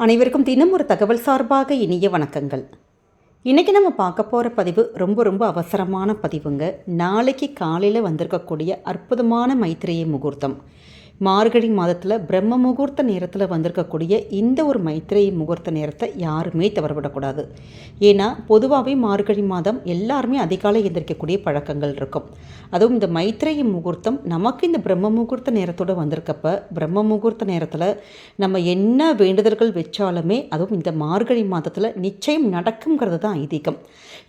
அனைவருக்கும் தினம் ஒரு தகவல் சார்பாக இனிய வணக்கங்கள். இன்றைக்கி நம்ம பார்க்க போகிற பதிவு ரொம்ப ரொம்ப அவசரமான பதிவுங்க. நாளைக்கு காலையில் வந்திருக்கக்கூடிய அற்புதமான மைத்திரையை முகூர்த்தம். மார்கழி மாதத்தில் பிரம்ம முகூர்த்த நேரத்தில் வந்திருக்கக்கூடிய இந்த ஒரு மைத்திரை முகூர்த்த நேரத்தை யாருமே தவறவிடக்கூடாது. ஏன்னா பொதுவாகவே மார்கழி மாதம் எல்லாருமே அதிகாலை எந்திரிக்கக்கூடிய பழக்கங்கள் இருக்கும். அதுவும் இந்த மைத்திரை முகூர்த்தம் நமக்கு இந்த பிரம்ம முகூர்த்த நேரத்தோடு வந்திருக்கப்ப பிரம்ம முகூர்த்த நேரத்தில் நம்ம என்ன வேண்டுதல்கள் வச்சாலுமே அதுவும் இந்த மார்கழி மாதத்தில் நிச்சயம் நடக்குங்கிறது தான் ஐதீகம்.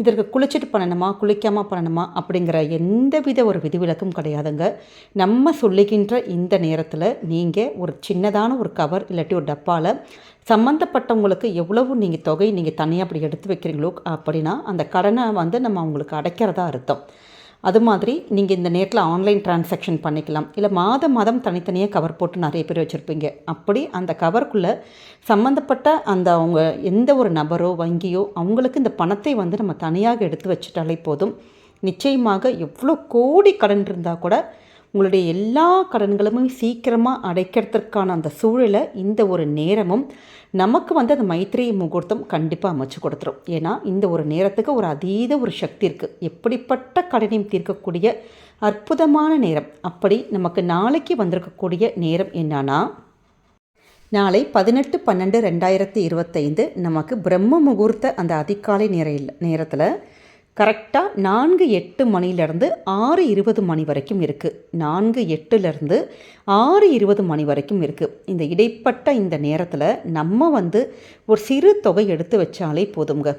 இதற்கு குளிச்சுட்டு பண்ணணுமா குளிக்காமல் பண்ணணுமா அப்படிங்கிற எந்தவித ஒரு விதிவிலக்கும் கிடையாதுங்க. நம்ம சொல்லுகின்ற இந்த நேரம் நேரத்தில் நீங்கள் ஒரு சின்னதான ஒரு கவர் இல்லாட்டி ஒரு டப்பாவில் சம்மந்தப்பட்டவங்களுக்கு எவ்வளவு நீங்கள் தொகை நீங்கள் தனியாக அப்படி எடுத்து வைக்கிறீங்களோ அப்படின்னா அந்த கடனை வந்து நம்ம அவங்களுக்கு அடைக்கிறதா அர்த்தம். அது மாதிரி நீங்கள் இந்த நேரத்தில் ஆன்லைன் டிரான்சாக்ஷன் பண்ணிக்கலாம். இல்லை மாதம் மாதம் தனித்தனியாக கவர் போட்டு நிறைய பேர் வச்சுருப்பீங்க. அப்படி அந்த கவருக்குள்ளே சம்மந்தப்பட்ட அந்த அவங்க எந்த ஒரு நபரோ வங்கியோ அவங்களுக்கு இந்த பணத்தை வந்து நம்ம தனியாக எடுத்து வச்சுட்டாலே போதும். நிச்சயமாக எவ்வளோ கோடி கடன் இருந்தால் கூட உங்களுடைய எல்லா கடன்களுமே சீக்கிரமாக அடைக்கிறதுக்கான அந்த சூழலை இந்த ஒரு நேரமும் நமக்கு வந்து அந்த மைத்திரி முகூர்த்தம் கண்டிப்பாக அமைச்சு கொடுத்துரும். ஏன்னா இந்த ஒரு நேரத்துக்கு ஒரு அதீத ஒரு சக்தி இருக்குது எப்படிப்பட்ட கடனையும் தீர்க்கக்கூடிய அற்புதமான நேரம். அப்படி நமக்கு நாளைக்கு வந்திருக்கக்கூடிய நேரம் என்னன்னா நாளை பதினெட்டு பன்னெண்டு ரெண்டாயிரத்தி இருபத்தைந்து நமக்கு பிரம்ம முகூர்த்த அந்த அதிகாலை நேர நேரத்தில் கரெக்டாக நான்கு எட்டு மணிலேருந்து ஆறு இருபது மணி வரைக்கும் இருக்குது நான்கு எட்டுலேருந்து ஆறு இருபது மணி வரைக்கும் இருக்குது இந்த இடைப்பட்ட இந்த நேரத்தில் நம்ம வந்து ஒரு சிறு தொகை எடுத்து வச்சாலே போதுங்க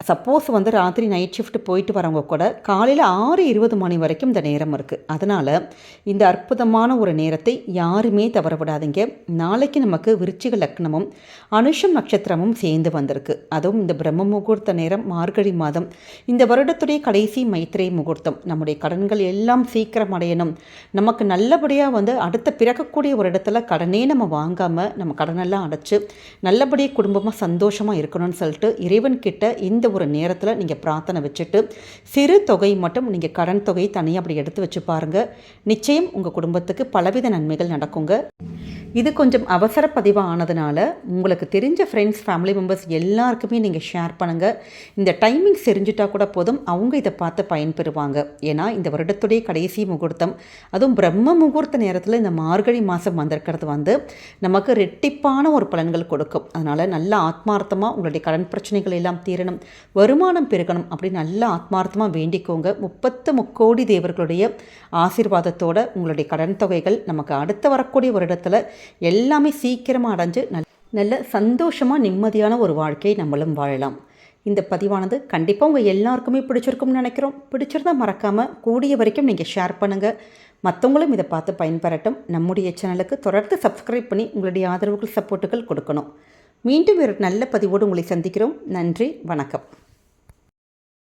சப்போஸ் வந்து ராத்திரி நைட் ஷிஃப்ட் போயிட்டு வரவங்க கூட காலையில் ஆறு இருபது மணி வரைக்கும் இந்த நேரம் இருக்குது அதனால் இந்த அற்புதமான ஒரு நேரத்தை யாருமே தவற விடாதீங்க. நாளைக்கு நமக்கு விருச்சிக லக்னமும் அனுஷம் நட்சத்திரமும் சேர்ந்து வந்திருக்கு. அதுவும் இந்த பிரம்ம முகூர்த்த நேரம் மார்கழி மாதம் இந்த வருடத்துடைய கடைசி மைத்திரை முகூர்த்தம். நம்முடைய கடன்கள் எல்லாம் சீக்கிரம் அடையணும். நமக்கு நல்லபடியாக வந்து அடுத்த பிறக்கக்கூடிய ஒரு இடத்துல கடனே நம்ம வாங்காமல் நம்ம கடனெல்லாம் அடைச்சி நல்லபடியாக குடும்பமாக சந்தோஷமாக இருக்கணும்னு சொல்லிட்டு இறைவன் கிட்ட இந்த ஒரு நேரத்தில் நீங்கள் பிரார்த்தனை வச்சுட்டு சிறு தொகை மட்டும் நீங்கள் கடன் தொகை தனியாக அப்படி எடுத்து வச்சு பாருங்கள் நிச்சயம் உங்கள் குடும்பத்துக்கு பலவித நன்மைகள் நடக்குங்க. இது கொஞ்சம் அவசர பதிவாக ஆனதுனால உங்களுக்கு தெரிஞ்ச ஃப்ரெண்ட்ஸ் ஃபேமிலி மெம்பர்ஸ் எல்லாருக்குமே நீங்கள் ஷேர் பண்ணுங்கள் இந்த டைமிங்ஸ் தெரிஞ்சுட்டா கூட போதும். அவங்க இதை பார்த்து பயன்பெறுவாங்க. ஏன்னா இந்த வருடத்துடைய கடைசி முகூர்த்தம். அதுவும் பிரம்ம முகூர்த்த நேரத்தில் இந்த மார்கழி மாதம் வந்திருக்கிறது வந்து நமக்கு ரெட்டிப்பான ஒரு பலன்கள் கொடுக்கும். அதனால் நல்ல ஆத்மார்த்தமாக உங்களுடைய கடன் பிரச்சனைகள் எல்லாம் தீரணும். வருமானம் பெருகணும் அப்படின்னு நல்ல ஆத்மார்த்தமாக வேண்டிக்கோங்க. முப்பத்து முக்கோடி தேவர்களுடைய ஆசீர்வாதத்தோடு உங்களுடைய கடன் தொகைகள் நமக்கு அடுத்த வரக்கூடிய வருடத்தில் எல்லாமே சீக்கிரமாக அடைஞ்சு நல் நல்ல சந்தோஷமாக நிம்மதியான ஒரு வாழ்க்கையை நம்மளும் வாழலாம். இந்த பதிவானது கண்டிப்பாக உங்கள் எல்லாருக்குமே பிடிச்சிருக்கும்னு நினைக்கிறோம். பிடிச்சிருந்தா மறக்காமல் கூடிய வரைக்கும் நீங்கள் ஷேர் பண்ணுங்கள் மற்றவங்களும் இதை பார்த்து பயன்பெறட்டும். நம்முடைய சேனலுக்கு தொடர்ந்து சப்ஸ்கிரைப் பண்ணி உங்களுடைய ஆதரவுகள் சப்போர்ட்டுகள் கொடுக்கணும். மீண்டும் ஒரு நல்ல பதிவோடு உங்களை சந்திக்கிறோம். நன்றி வணக்கம்.